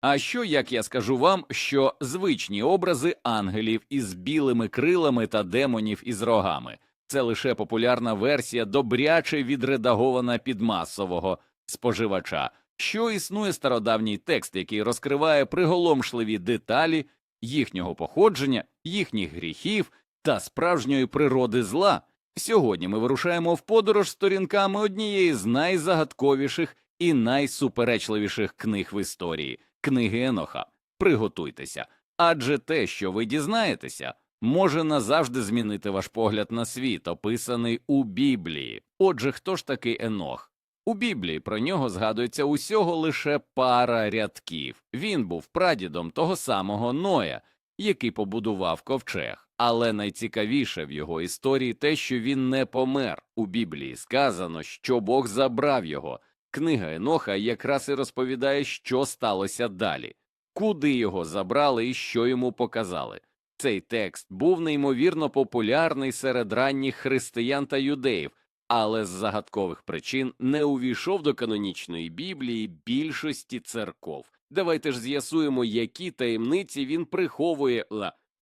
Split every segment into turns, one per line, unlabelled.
А що, як я скажу вам, що звичні образи ангелів із білими крилами та демонів із рогами це лише популярна версія, добряче відредагована під масового споживача, що існує стародавній текст, який розкриває приголомшливі деталі їхнього походження, їхніх гріхів та справжньої природи зла. Сьогодні ми вирушаємо в подорож сторінками однієї з найзагадковіших і найсуперечливіших книг в історії книги Еноха. Приготуйтеся, адже те, що ви дізнаєтеся, може назавжди змінити ваш погляд на світ, описаний у Біблії. Отже, хто ж такий Енох? У Біблії про нього згадується усього лише пара рядків. Він був прадідом того самого Ноя, який побудував ковчег. Але найцікавіше в його історії те, що він не помер. У Біблії сказано, що Бог забрав його. Книга Еноха якраз і розповідає, що сталося далі, куди його забрали і що йому показали. Цей текст був неймовірно популярний серед ранніх християн та юдеїв, але з загадкових причин не увійшов до канонічної Біблії більшості церков. Давайте ж з'ясуємо, які таємниці він приховує.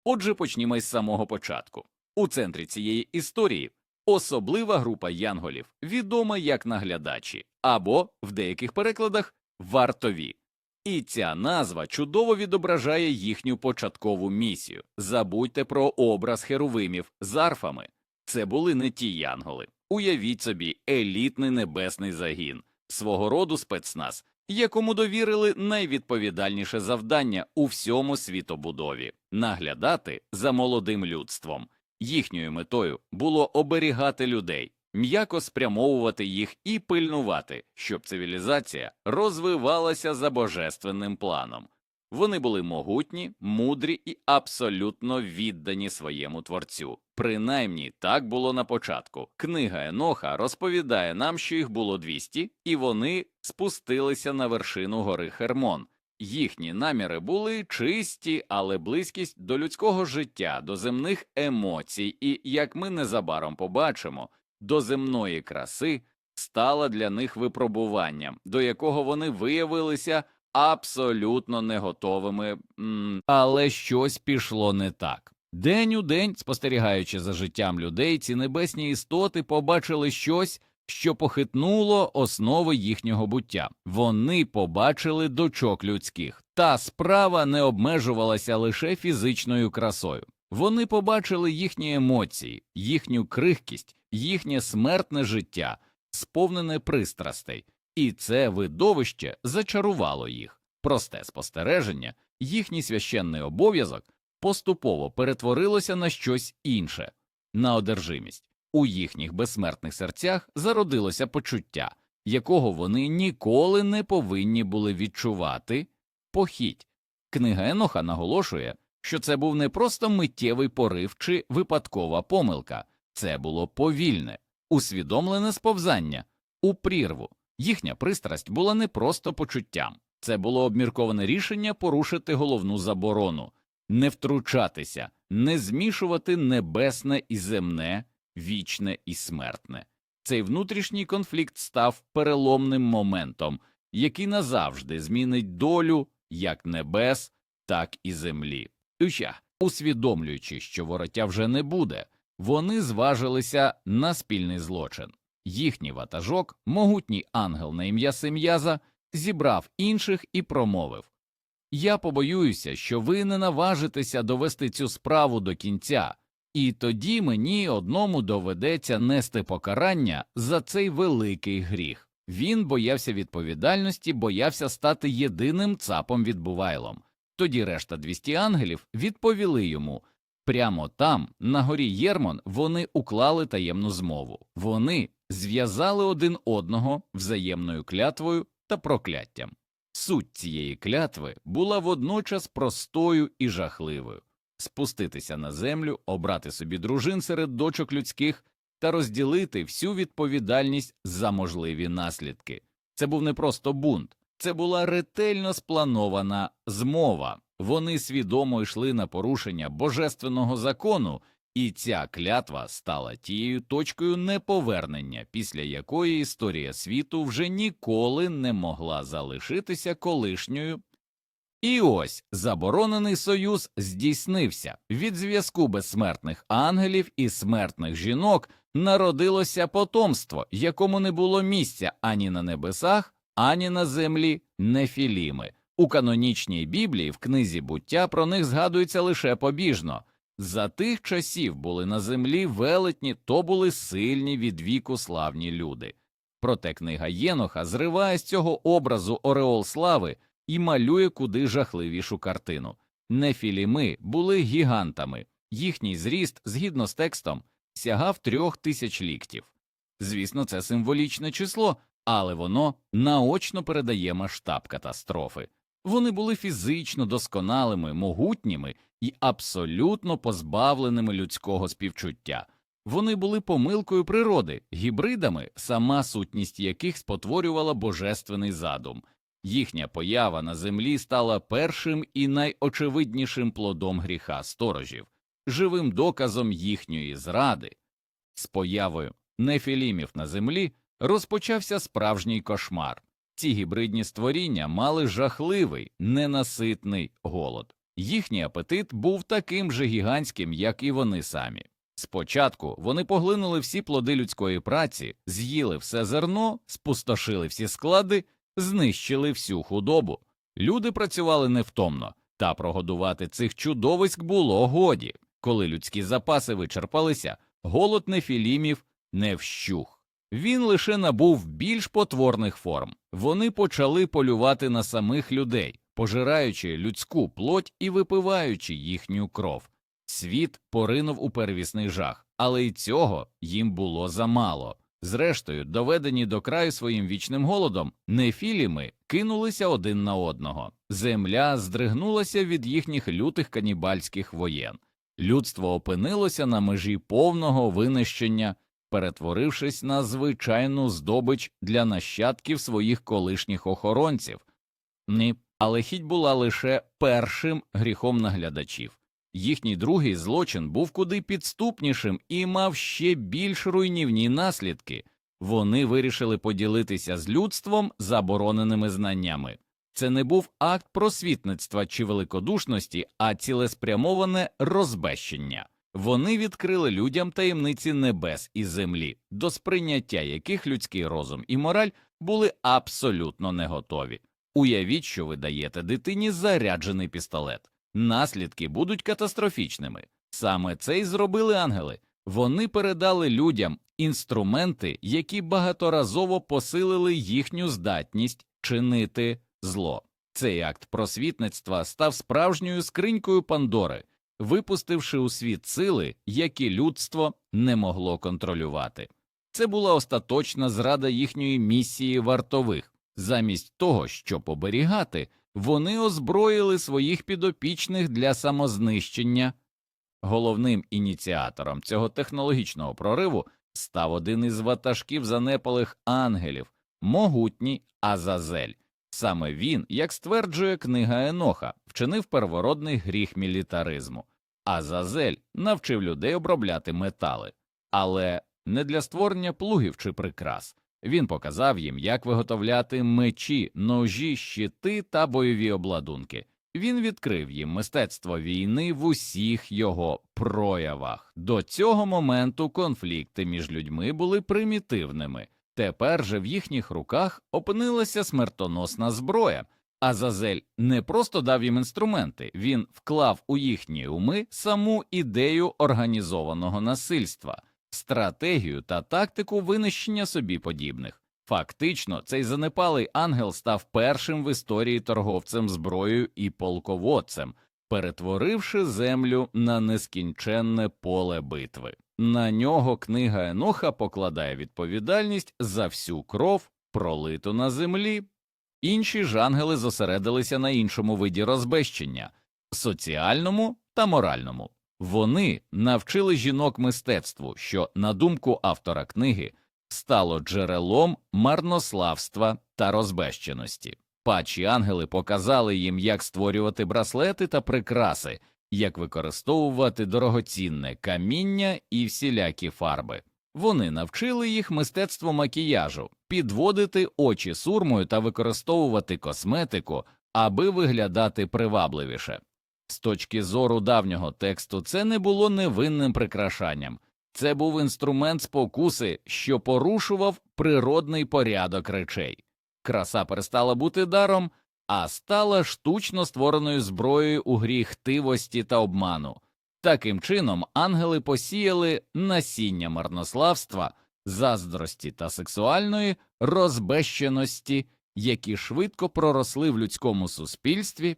Отже, почнімо з самого початку. У центрі цієї історії особлива група янголів, відома як наглядачі, або в деяких перекладах вартові. І ця назва чудово відображає їхню початкову місію. Забудьте про образ херувимів з арфами. Це були не ті янголи. Уявіть собі, елітний небесний загін, свого роду спецназ, якому довірили найвідповідальніше завдання у всьому світобудові наглядати за молодим людством. Їхньою метою було оберігати людей, м'яко спрямовувати їх і пильнувати, щоб цивілізація розвивалася за божественним планом. Вони були могутні, мудрі і абсолютно віддані своєму творцю. Принаймні так було на початку. Книга Еноха розповідає нам, що їх було 200, і вони спустилися на вершину гори Хермон. Їхні наміри були чисті, але близькість до людського життя, до земних емоцій, і, як ми незабаром побачимо, до земної краси стала для них випробуванням, до якого вони виявилися абсолютно не готовими, але щось пішло не так. День у день, спостерігаючи за життям людей, ці небесні істоти побачили щось, що похитнуло основи їхнього буття. Вони побачили дочок людських, та справа не обмежувалася лише фізичною красою. Вони побачили їхні емоції, їхню крихкість, їхнє смертне життя, сповнене пристрастей, і це видовище зачарувало їх. Просте спостереження, їхній священний обов'язок поступово перетворилося на щось інше, на одержимість. У їхніх безсмертних серцях зародилося почуття, якого вони ніколи не повинні були відчувати похідь. Книга Еноха наголошує, що це був не просто миттєвий порив чи випадкова помилка, це було повільне, усвідомлене сповзання у прірву. Їхня пристрасть була не просто почуттям, це було обмірковане рішення порушити головну заборону, не втручатися, не змішувати небесне і земне, вічне і смертне. Цей внутрішній конфлікт став переломним моментом, який назавжди змінить долю як небес, так і землі. Туча, усвідомлюючи, що вороття вже не буде, вони зважилися на спільний злочин. Їхній ватажок, могутній ангел на ім'я Сем'яза, зібрав інших і промовив Я побоююся, що ви не наважитеся довести цю справу до кінця, і тоді мені одному доведеться нести покарання за цей великий гріх. Він боявся відповідальності, боявся стати єдиним цапом відбувайлом. Тоді решта 200 ангелів відповіли йому. Прямо там, на горі Єрмон, вони уклали таємну змову. Вони зв'язали один одного взаємною клятвою та прокляттям. Суть цієї клятви була водночас простою і жахливою спуститися на землю, обрати собі дружин серед дочок людських та розділити всю відповідальність за можливі наслідки. Це був не просто бунт, це була ретельно спланована змова. Вони свідомо йшли на порушення божественного закону, і ця клятва стала тією точкою неповернення, після якої історія світу вже ніколи не могла залишитися колишньою І ось заборонений союз здійснився. Від зв'язку безсмертних ангелів і смертних жінок народилося потомство, якому не було місця ані на небесах, ані на землі нефіліми. У канонічній Біблії в книзі буття про них згадується лише побіжно. За тих часів були на землі велетні, то були сильні від віку славні люди. Проте книга Єноха зриває з цього образу Ореол слави і малює куди жахливішу картину. Нефіліми були гігантами, їхній зріст, згідно з текстом, сягав трьох тисяч ліктів. Звісно, це символічне число, але воно наочно передає масштаб катастрофи. Вони були фізично досконалими, могутніми і абсолютно позбавленими людського співчуття. Вони були помилкою природи, гібридами, сама сутність яких спотворювала божественний задум. Їхня поява на землі стала першим і найочевиднішим плодом гріха сторожів, живим доказом їхньої зради. З появою нефілімів на землі розпочався справжній кошмар. Ці гібридні створіння мали жахливий, ненаситний голод. Їхній апетит був таким же гігантським, як і вони самі. Спочатку вони поглинули всі плоди людської праці, з'їли все зерно, спустошили всі склади, знищили всю худобу. Люди працювали невтомно, та прогодувати цих чудовиськ було годі. Коли людські запаси вичерпалися, голод нефілімів не вщух. Він лише набув більш потворних форм. Вони почали полювати на самих людей, пожираючи людську плоть і випиваючи їхню кров. Світ поринув у первісний жах, але й цього їм було замало. Зрештою, доведені до краю своїм вічним голодом, нефіліми кинулися один на одного. Земля здригнулася від їхніх лютих канібальських воєн. Людство опинилося на межі повного винищення, перетворившись на звичайну здобич для нащадків своїх колишніх охоронців. Ні, але хіть була лише першим гріхом наглядачів. Їхній другий злочин був куди підступнішим і мав ще більш руйнівні наслідки. Вони вирішили поділитися з людством забороненими знаннями. Це не був акт просвітництва чи великодушності, а цілеспрямоване розбещення. Вони відкрили людям таємниці небес і землі, до сприйняття яких людський розум і мораль були абсолютно не готові. Уявіть, що ви даєте дитині заряджений пістолет. Наслідки будуть катастрофічними. Саме це й зробили ангели. Вони передали людям інструменти, які багаторазово посилили їхню здатність чинити зло. Цей акт просвітництва став справжньою скринькою Пандори, випустивши у світ сили, які людство не могло контролювати. Це була остаточна зрада їхньої місії вартових. Замість того, щоб оберігати, вони озброїли своїх підопічних для самознищення. Головним ініціатором цього технологічного прориву став один із ватажків занепалих ангелів, могутній Азазель. Саме він, як стверджує книга Еноха, вчинив первородний гріх мілітаризму. Азазель навчив людей обробляти метали, але не для створення плугів чи прикрас. Він показав їм, як виготовляти мечі, ножі, щити та бойові обладунки. Він відкрив їм мистецтво війни в усіх його проявах. До цього моменту конфлікти між людьми були примітивними. Тепер же в їхніх руках опинилася смертоносна зброя. Азазель не просто дав їм інструменти, він вклав у їхні уми саму ідею організованого насильства стратегію та тактику винищення собі подібних. Фактично, цей занепалий ангел став першим в історії торговцем зброєю і полководцем, перетворивши землю на нескінченне поле битви. На нього книга Еноха покладає відповідальність за всю кров, пролиту на землі. Інші ж ангели зосередилися на іншому виді розбещення соціальному та моральному. Вони навчили жінок мистецтву, що, на думку автора книги, стало джерелом марнославства та розбещеності. Пачі ангели показали їм, як створювати браслети та прикраси, як використовувати дорогоцінне каміння і всілякі фарби. Вони навчили їх мистецтву макіяжу, підводити очі сурмою та використовувати косметику, аби виглядати привабливіше. З точки зору давнього тексту, це не було невинним прикрашанням, це був інструмент спокуси, що порушував природний порядок речей. Краса перестала бути даром, а стала штучно створеною зброєю у грі хтивості та обману. Таким чином, ангели посіяли насіння марнославства, заздрості та сексуальної розбещеності, які швидко проросли в людському суспільстві,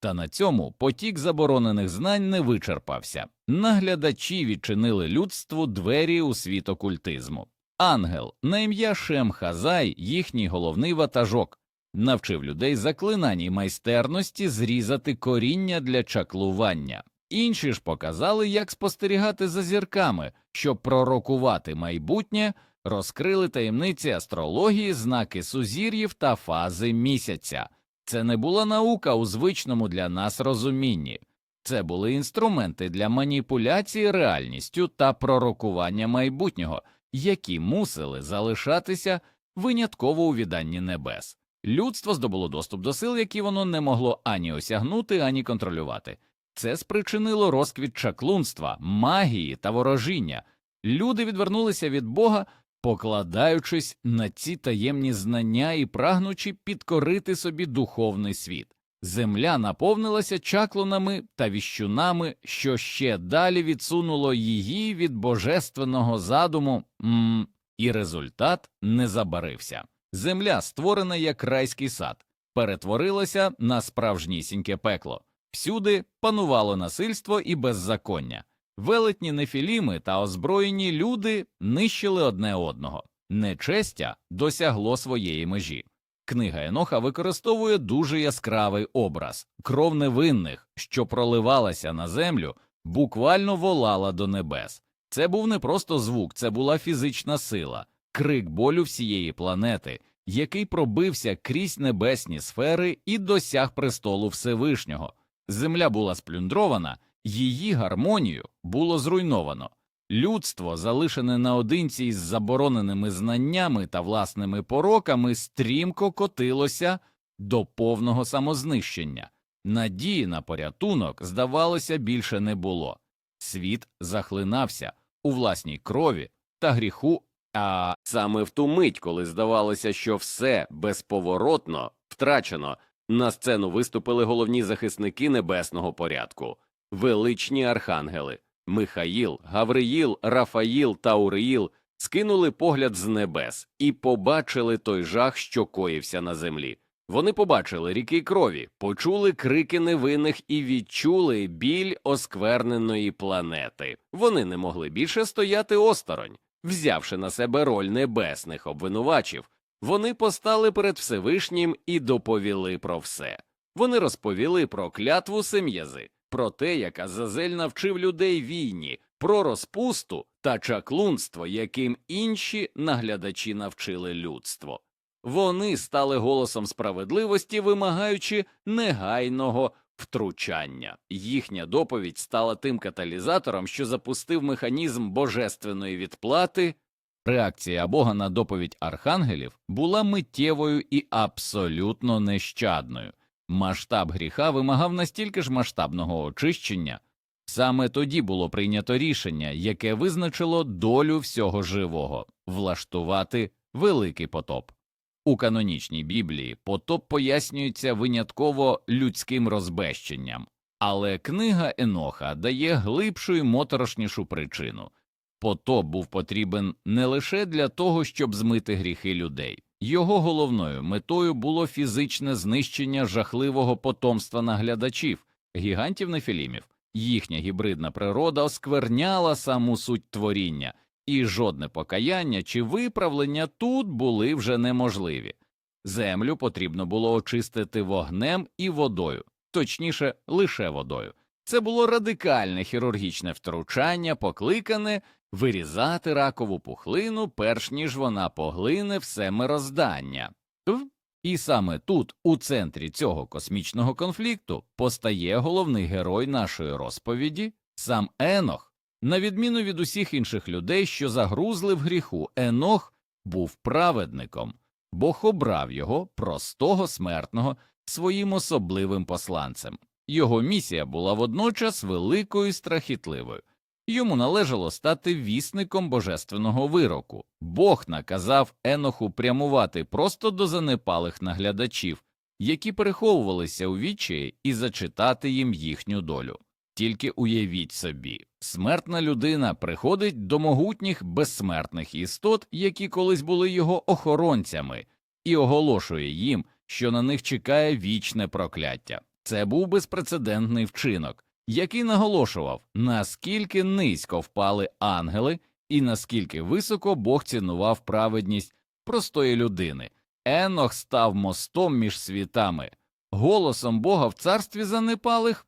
та на цьому потік заборонених знань не вичерпався. Наглядачі відчинили людству двері у світ окультизму. Ангел на ім'я Шем Хазай, їхній головний ватажок, навчив людей заклинань майстерності зрізати коріння для чаклування. Інші ж показали, як спостерігати за зірками, щоб пророкувати майбутнє, розкрили таємниці астрології, знаки сузір'їв та фази місяця. Це не була наука у звичному для нас розумінні, це були інструменти для маніпуляції реальністю та пророкування майбутнього, які мусили залишатися винятково у відданні небес. Людство здобуло доступ до сил, які воно не могло ані осягнути, ані контролювати. Це спричинило розквіт чаклунства, магії та ворожіння. Люди відвернулися від Бога, покладаючись на ці таємні знання і прагнучи підкорити собі духовний світ. Земля наповнилася чаклунами та віщунами, що ще далі відсунуло її від божественного задуму, м і результат не забарився. Земля, створена як райський сад, перетворилася на справжнісіньке пекло. Всюди панувало насильство і беззаконня. Велетні нефіліми та озброєні люди нищили одне одного. Нечестя досягло своєї межі. Книга Еноха використовує дуже яскравий образ кров невинних, що проливалася на землю, буквально волала до небес. Це був не просто звук, це була фізична сила, крик болю всієї планети, який пробився крізь небесні сфери і досяг престолу Всевишнього. Земля була сплюндрована, її гармонію було зруйновано. Людство, залишене наодинці із забороненими знаннями та власними пороками, стрімко котилося до повного самознищення. Надії на порятунок, здавалося, більше не було. Світ захлинався у власній крові та гріху, а саме в ту мить, коли здавалося, що все безповоротно втрачено, на сцену виступили головні захисники небесного порядку, величні архангели. Михаїл, Гавриїл, Рафаїл та Уриїл скинули погляд з небес і побачили той жах, що коївся на землі. Вони побачили ріки крові, почули крики невинних і відчули біль оскверненої планети. Вони не могли більше стояти осторонь, взявши на себе роль небесних обвинувачів. Вони постали перед Всевишнім і доповіли про все. Вони розповіли про клятву сем'язи, про те, як Азазель навчив людей війні, про розпусту та чаклунство, яким інші наглядачі навчили людство. Вони стали голосом справедливості, вимагаючи негайного втручання. Їхня доповідь стала тим каталізатором, що запустив механізм божественної відплати. Реакція Бога на доповідь архангелів була миттєвою і абсолютно нещадною. Масштаб гріха вимагав настільки ж масштабного очищення. Саме тоді було прийнято рішення, яке визначило долю всього живого влаштувати великий потоп. У канонічній Біблії потоп пояснюється винятково людським розбещенням, але книга Еноха дає глибшу і моторошнішу причину. Потоп був потрібен не лише для того, щоб змити гріхи людей. Його головною метою було фізичне знищення жахливого потомства наглядачів, гігантів нефілімів. Їхня гібридна природа оскверняла саму суть творіння, і жодне покаяння чи виправлення тут були вже неможливі. Землю потрібно було очистити вогнем і водою, точніше, лише водою. Це було радикальне хірургічне втручання, покликане вирізати ракову пухлину, перш ніж вона поглине все мироздання. І саме тут, у центрі цього космічного конфлікту, постає головний герой нашої розповіді сам Енох. На відміну від усіх інших людей, що загрузли в гріху, Енох був праведником, Бог обрав його простого смертного своїм особливим посланцем. Його місія була водночас великою і страхітливою. Йому належало стати вісником божественного вироку. Бог наказав Еноху прямувати просто до занепалих наглядачів, які переховувалися у відчаї, і зачитати їм їхню долю. Тільки уявіть собі, смертна людина приходить до могутніх безсмертних істот, які колись були його охоронцями, і оголошує їм, що на них чекає вічне прокляття. Це був безпрецедентний вчинок, який наголошував, наскільки низько впали ангели і наскільки високо Бог цінував праведність простої людини. Енох став мостом між світами, голосом Бога в царстві занепалих.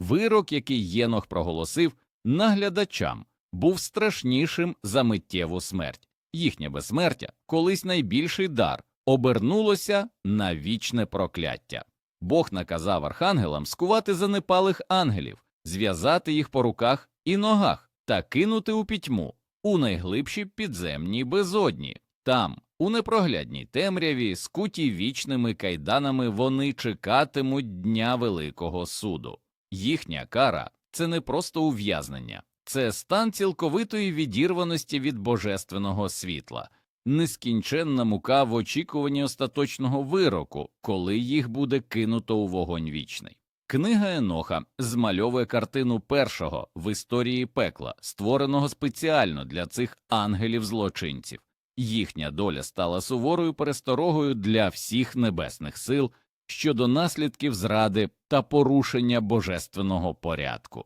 Вирок, який Єнох проголосив наглядачам, був страшнішим за миттєву смерть. Їхнє безсмертя, колись найбільший дар, обернулося на вічне прокляття. Бог наказав архангелам скувати занепалих ангелів, зв'язати їх по руках і ногах та кинути у пітьму, у найглибші підземні безодні. Там, у непроглядній темряві, скуті вічними кайданами, вони чекатимуть дня Великого суду. Їхня кара це не просто ув'язнення, це стан цілковитої відірваності від божественного світла, нескінченна мука в очікуванні остаточного вироку, коли їх буде кинуто у вогонь вічний. Книга Еноха змальовує картину першого в історії пекла, створеного спеціально для цих ангелів-злочинців. Їхня доля стала суворою пересторогою для всіх небесних сил щодо наслідків зради та порушення божественного порядку.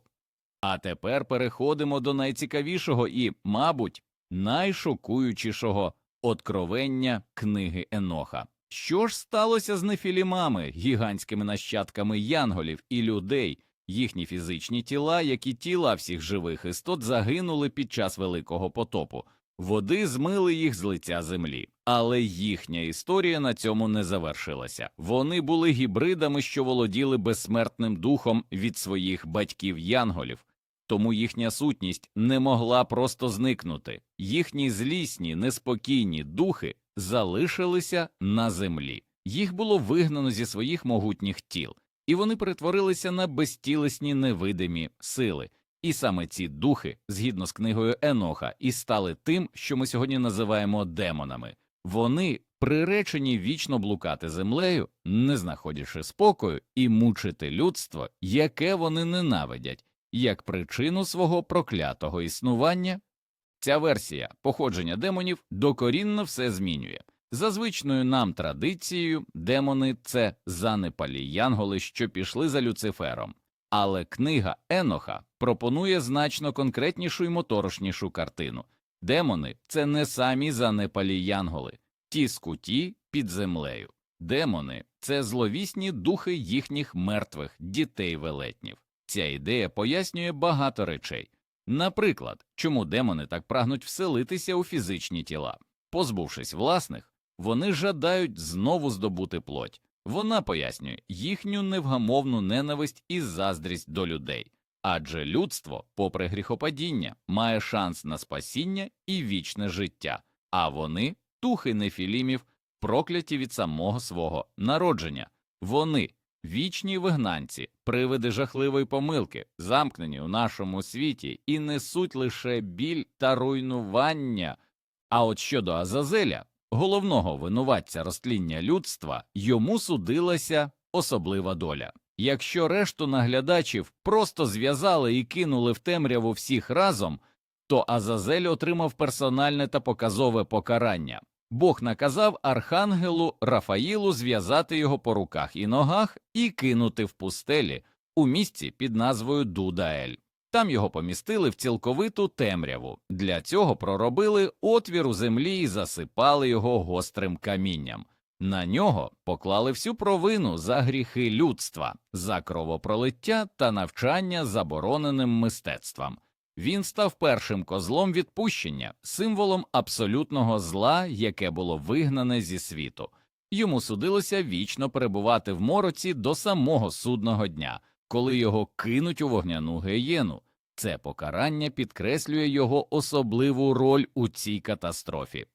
А тепер переходимо до найцікавішого і, мабуть, найшокуючішого откровення книги Еноха. Що ж сталося з нефілімами, гігантськими нащадками янголів і людей, їхні фізичні тіла, як і тіла всіх живих істот, загинули під час великого потопу. Води змили їх з лиця землі, але їхня історія на цьому не завершилася. Вони були гібридами, що володіли безсмертним духом від своїх батьків янголів, тому їхня сутність не могла просто зникнути. Їхні злісні, неспокійні духи залишилися на землі. Їх було вигнано зі своїх могутніх тіл, і вони перетворилися на безтілесні невидимі сили. І саме ці духи, згідно з книгою Еноха, і стали тим, що ми сьогодні називаємо демонами. Вони приречені вічно блукати землею, не знаходячи спокою, і мучити людство, яке вони ненавидять, як причину свого проклятого існування. Ця версія походження демонів докорінно все змінює. За звичною нам традицією, демони це занепалі янголи, що пішли за Люцифером. Але книга Еноха пропонує значно конкретнішу і моторошнішу картину. Демони це не самі занепалі янголи, ті скуті під землею. Демони це зловісні духи їхніх мертвих дітей велетнів. Ця ідея пояснює багато речей. Наприклад, чому демони так прагнуть вселитися у фізичні тіла. Позбувшись власних, вони жадають знову здобути плоть. Вона пояснює їхню невгамовну ненависть і заздрість до людей, адже людство, попри гріхопадіння, має шанс на спасіння і вічне життя, а вони тухи нефілімів, прокляті від самого свого народження. Вони вічні вигнанці, привиди жахливої помилки, замкнені у нашому світі і несуть лише біль та руйнування. А от щодо Азазеля, головного винуватця розтління людства, йому судилася особлива доля. Якщо решту наглядачів просто зв'язали і кинули в темряву всіх разом, то Азазель отримав персональне та показове покарання. Бог наказав архангелу Рафаїлу зв'язати його по руках і ногах і кинути в пустелі у місці під назвою Дудаель. Там його помістили в цілковиту темряву. Для цього проробили отвір у землі і засипали його гострим камінням. На нього поклали всю провину за гріхи людства, за кровопролиття та навчання забороненим мистецтвам. Він став першим козлом відпущення, символом абсолютного зла, яке було вигнане зі світу. Йому судилося вічно перебувати в мороці до самого судного дня, коли його кинуть у вогняну геєну. Це покарання підкреслює його особливу роль у цій катастрофі.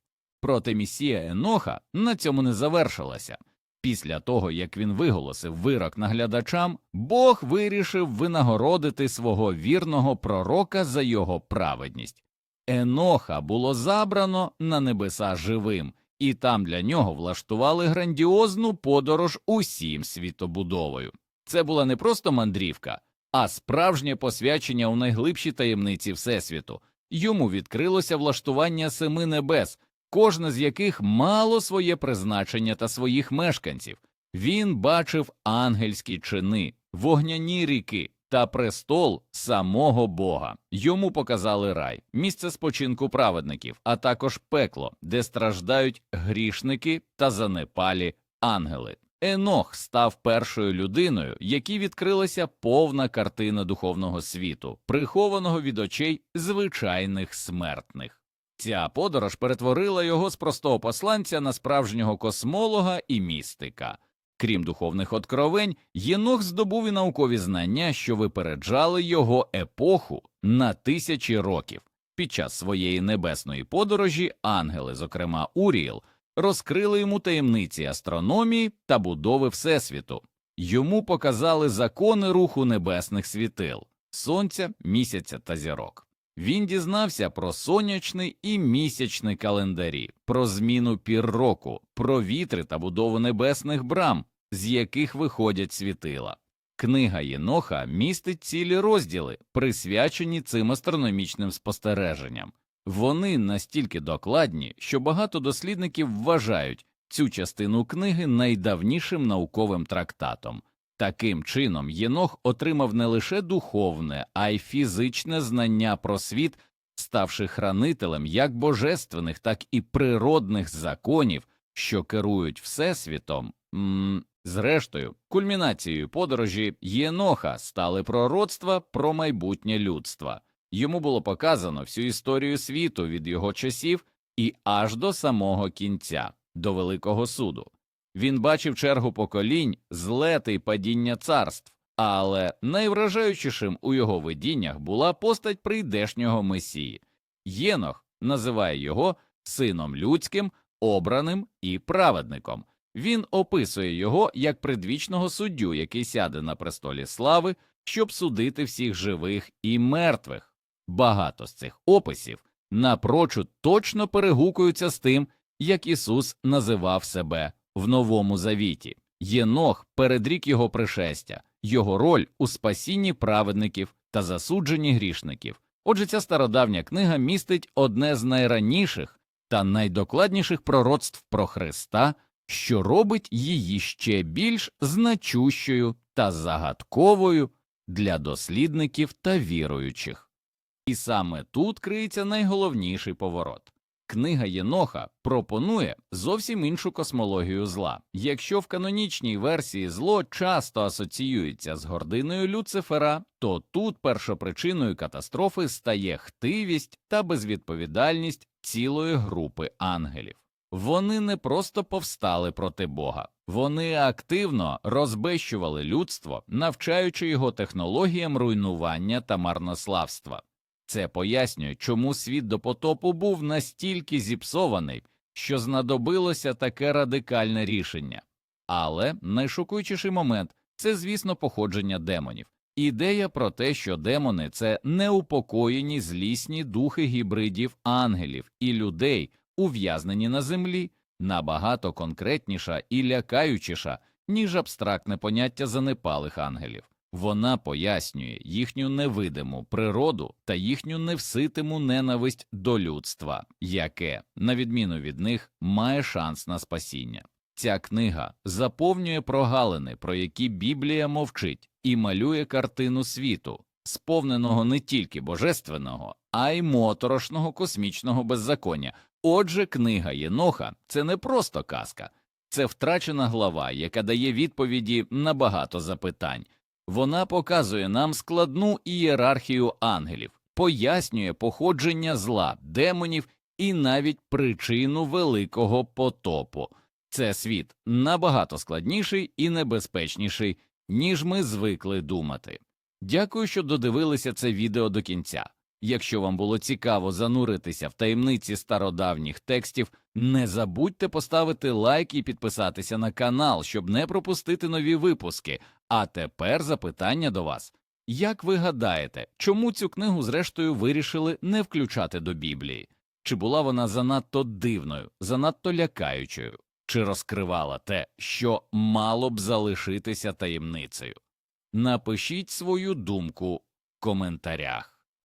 Проте місія Еноха на цьому не завершилася. Після того, як він виголосив вирок наглядачам, Бог вирішив винагородити свого вірного пророка за його праведність. Еноха було забрано на небеса живим, і там для нього влаштували грандіозну подорож усім світобудовою. Це була не просто мандрівка, а справжнє посвячення у найглибші таємниці Всесвіту. Йому відкрилося влаштування семи небес, кожне з яких мало своє призначення та своїх мешканців. Він бачив ангельські чини, вогняні ріки та престол самого Бога. Йому показали рай, місце спочинку праведників, а також пекло, де страждають грішники та занепалі ангели. Енох став першою людиною, якій відкрилася повна картина духовного світу, прихованого від очей звичайних смертних. Ця подорож перетворила його з простого посланця на справжнього космолога і містика. Крім духовних откровень, Єнох здобув і наукові знання, що випереджали його епоху на тисячі років. Під час своєї небесної подорожі ангели, зокрема Уріел, розкрили йому таємниці астрономії та будови Всесвіту. Йому показали закони руху небесних світил, сонця, місяця та зірок. Він дізнався про сонячний і місячний календарі, про зміну пір року, про вітри та будову небесних брам, з яких виходять світила. Книга Єноха містить цілі розділи, присвячені цим астрономічним спостереженням. Вони настільки докладні, що багато дослідників вважають цю частину книги найдавнішим науковим трактатом. Таким чином, Єнох отримав не лише духовне, а й фізичне знання про світ, ставши хранителем як божественних, так і природних законів, що керують всесвітом. М Зрештою, кульмінацією подорожі Єноха стали пророцтва про майбутнє людства. Йому було показано всю історію світу від його часів і аж до самого кінця, до Великого суду. Він бачив чергу поколінь, злети й падіння царств, але найвражаючішим у його видіннях була постать прийдешнього месії. Єнох називає його сином людським, обраним і праведником. Він описує його як предвічного суддю, який сяде на престолі слави, щоб судити всіх живих і мертвих. Багато з цих описів напрочуд точно перегукуються з тим, як Ісус називав себе в Новому Завіті. Єнох передрік його пришестя, його роль у спасінні праведників та засудженні грішників. Отже, ця стародавня книга містить одне з найраніших та найдокладніших пророцтв про Христа, що робить її ще більш значущою та загадковою для дослідників та віруючих. І саме тут криється найголовніший поворот. Книга Єноха пропонує зовсім іншу космологію зла. Якщо в канонічній версії зло часто асоціюється з гординою Люцифера, то тут першопричиною катастрофи стає хтивість та безвідповідальність цілої групи ангелів. Вони не просто повстали проти Бога, вони активно розбещували людство, навчаючи його технологіям руйнування та марнославства. Це пояснює, чому світ до потопу був настільки зіпсований, що знадобилося таке радикальне рішення. Але найшокуючіший момент це, звісно, походження демонів. Ідея про те, що демони це неупокоєні злісні духи гібридів ангелів і людей, ув'язнені на землі, набагато конкретніша і лякаючіша, ніж абстрактне поняття занепалих ангелів. Вона пояснює їхню невидиму природу та їхню невситиму ненависть до людства, яке, на відміну від них, має шанс на спасіння. Ця книга заповнює прогалини, про які Біблія мовчить, і малює картину світу, сповненого не тільки божественного, а й моторошного космічного беззаконня. Отже, книга Єноха це не просто казка, це втрачена глава, яка дає відповіді на багато запитань. Вона показує нам складну ієрархію ангелів, пояснює походження зла, демонів і навіть причину великого потопу. Це світ набагато складніший і небезпечніший, ніж ми звикли думати. Дякую, що додивилися це відео до кінця. Якщо вам було цікаво зануритися в таємниці стародавніх текстів, не забудьте поставити лайк і підписатися на канал, щоб не пропустити нові випуски. А тепер запитання до вас. Як ви гадаєте, чому цю книгу зрештою вирішили не включати до Біблії? Чи була вона занадто дивною, занадто лякаючою, чи розкривала те, що мало б залишитися таємницею? Напишіть свою думку в коментарях.